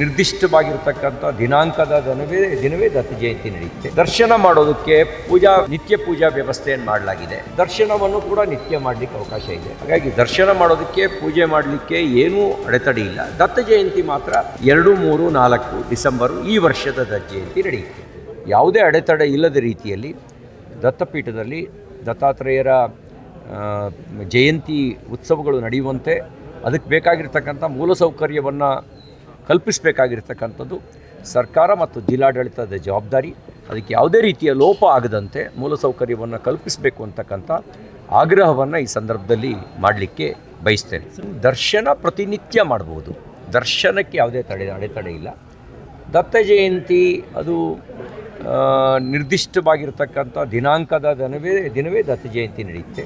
ನಿರ್ದಿಷ್ಟವಾಗಿರ್ತಕ್ಕಂಥ ದಿನಾಂಕದ ದಿನವೇ ದಿನವೇ ದತ್ತ ಜಯಂತಿ ನಡೆಯುತ್ತೆ. ದರ್ಶನ ಮಾಡೋದಕ್ಕೆ ಪೂಜಾ, ನಿತ್ಯ ಪೂಜಾ ವ್ಯವಸ್ಥೆಯನ್ನು ಮಾಡಲಾಗಿದೆ. ದರ್ಶನವನ್ನು ಕೂಡ ನಿತ್ಯ ಮಾಡಲಿಕ್ಕೆ ಅವಕಾಶ ಇದೆ. ಹಾಗಾಗಿ ದರ್ಶನ ಮಾಡೋದಕ್ಕೆ, ಪೂಜೆ ಮಾಡಲಿಕ್ಕೆ ಏನೂ ಅಡೆತಡೆ ಇಲ್ಲ. ದತ್ತ ಜಯಂತಿ ಮಾತ್ರ ಎರಡು, ಮೂರು, ನಾಲ್ಕು ಡಿಸೆಂಬರು ಈ ವರ್ಷದ ದತ್ತ ಜಯಂತಿ ನಡೆಯುತ್ತೆ. ಯಾವುದೇ ಅಡೆತಡೆ ಇಲ್ಲದ ರೀತಿಯಲ್ಲಿ ದತ್ತಪೀಠದಲ್ಲಿ ದತ್ತಾತ್ರೇಯರ ಜಯಂತಿ ಉತ್ಸವಗಳು ನಡೆಯುವಂತೆ ಅದಕ್ಕೆ ಬೇಕಾಗಿರ್ತಕ್ಕಂಥ ಮೂಲಸೌಕರ್ಯವನ್ನು ಕಲ್ಪಿಸಬೇಕಾಗಿರ್ತಕ್ಕಂಥದ್ದು ಸರ್ಕಾರ ಮತ್ತು ಜಿಲ್ಲಾಡಳಿತದ ಜವಾಬ್ದಾರಿ, ಅದಕ್ಕೆ ಯಾವುದೇ ರೀತಿಯ ಲೋಪ ಆಗದಂತೆ ಮೂಲಸೌಕರ್ಯವನ್ನು ಕಲ್ಪಿಸಬೇಕು ಅಂತಕ್ಕಂಥ ಆಗ್ರಹವನ್ನು ಈ ಸಂದರ್ಭದಲ್ಲಿ ಮಾಡಲಿಕ್ಕೆ ಬಯಸ್ತೇನೆ. ದರ್ಶನ ಪ್ರತಿನಿತ್ಯ ಮಾಡ್ಬೋದು. ದರ್ಶನಕ್ಕೆ ಯಾವುದೇ ತಡೆ, ಅಡೆತಡೆ ಇಲ್ಲ. ದತ್ತ ಜಯಂತಿ ಅದು ನಿರ್ದಿಷ್ಟವಾಗಿರ್ತಕ್ಕಂಥ ದಿನಾಂಕದ ದಿನವೇ ದಿನವೇ ದತ್ತ ಜಯಂತಿ ನಡೆಯುತ್ತೆ.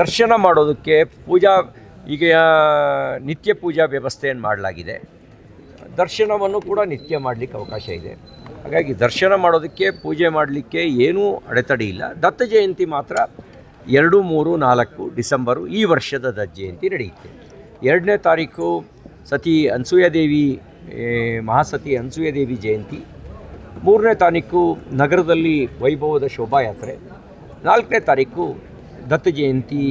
ದರ್ಶನ ಮಾಡೋದಕ್ಕೆ ಪೂಜಾ, ಈಗ ನಿತ್ಯ ಪೂಜಾ ವ್ಯವಸ್ಥೆಯನ್ನು ಮಾಡಲಾಗಿದೆ. ದರ್ಶನವನ್ನು ಕೂಡ ನಿತ್ಯ ಮಾಡಲಿಕ್ಕೆ ಅವಕಾಶ ಇದೆ. ಹಾಗಾಗಿ ದರ್ಶನ ಮಾಡೋದಕ್ಕೆ, ಪೂಜೆ ಮಾಡಲಿಕ್ಕೆ ಏನೂ ಅಡೆತಡೆ ಇಲ್ಲ. ದತ್ತ ಜಯಂತಿ ಮಾತ್ರ ಎರಡು, ಮೂರು, ನಾಲ್ಕು ಡಿಸೆಂಬರು ಈ ವರ್ಷದ ದತ್ತ ಜಯಂತಿ ನಡೆಯುತ್ತೆ. ಎರಡನೇ ತಾರೀಕು ಸತಿ ಅನ್ಸೂಯದೇವಿ ಮಹಾಸತಿ ಅನ್ಸೂಯದೇವಿ ಜಯಂತಿ. ಮೂರನೇ ತಾರೀಕು ನಗರದಲ್ಲಿ ವೈಭವದ ಶೋಭಾಯಾತ್ರೆ. ನಾಲ್ಕನೇ ತಾರೀಕು ದತ್ತ ಜಯಂತಿ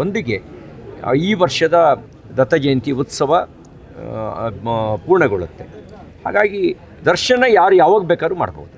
ಒಂದಿಗೆ ಈ ವರ್ಷದ ದತ್ತ ಜಯಂತಿ ಉತ್ಸವ. ಪೂರ್ಣಗೊಳ್ಳುತ್ತೆ. ಹಾಗಾಗಿ ದರ್ಶನ ಯಾರು ಯಾವಾಗ ಬೇಕಾದ್ರೂ ಮಾಡ್ಬೋದು.